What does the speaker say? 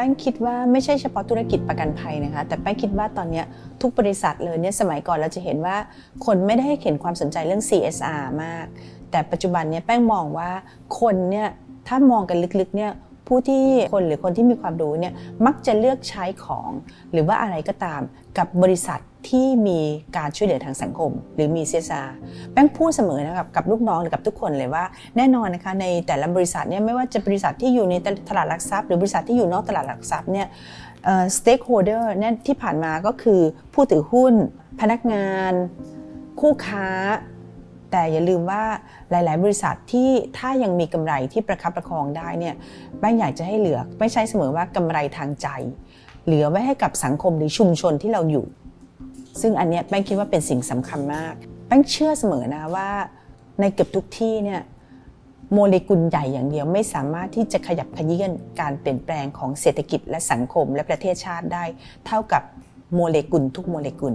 แป้งคิดว่าไม่ใช่เฉพาะธุรกิจประกันภัยนะคะ แต่แป้งคิดว่าตอนนี้ทุกบริษัทเลยเนี่ยสมัยก่อนเราจะเห็นว่าคนไม่ได้ให้เห็นความสนใจเรื่อง CSR มาก แต่ปัจจุบันเนี่ยแป้งมองว่าคนเนี่ยถ้ามองกันลึกๆเนี่ย ผู้ที่คนหรือคนที่มีความรู้เนี่ยมักจะเลือกใช้ของ หรือว่าอะไรก็ตามกับบริษัทที่มีการช่วยเหลือทางสังคม หรือมี CSR แป้งพูดเสมอนะครับกับลูกน้องหรือกับทุกคนเลยว่าแน่นอนนะคะในแต่ละบริษัทเนี่ยไม่ว่าจะบริษัทที่อยู่ในตลาดหลักทรัพย์ หรือบริษัทที่อยู่นอกตลาดหลักทรัพย์เนี่ยสเต็กโฮเดอร์เนี่ยที่ผ่านมาก็คือผู้ถือหุ้น พนักงาน คู่ค้า แต่อย่าลืมว่าหลาย ๆ บริษัทที่ถ้ายังมีกำไรที่ประคับประคองได้เนี่ยแป้งอยากจะให้เหลือไม่ใช่เสมอว่ากำไรทางใจ เหลือไว้ให้กับสังคมหรือชุมชนที่เราอยู่ ซึ่งอันเนี้ยแป้งคิดว่าเป็นสิ่งสำคัญมาก แป้งเชื่อเสมอนะว่าในเกือบทุกที่เนี่ยโมเลกุลใหญ่อย่างเดียวไม่สามารถที่จะขยับขยื่นการเปลี่ยนแปลงของเศรษฐกิจและสังคมและประเทศชาติได้ เท่ากับโมเลกุลทุกโมเลกุล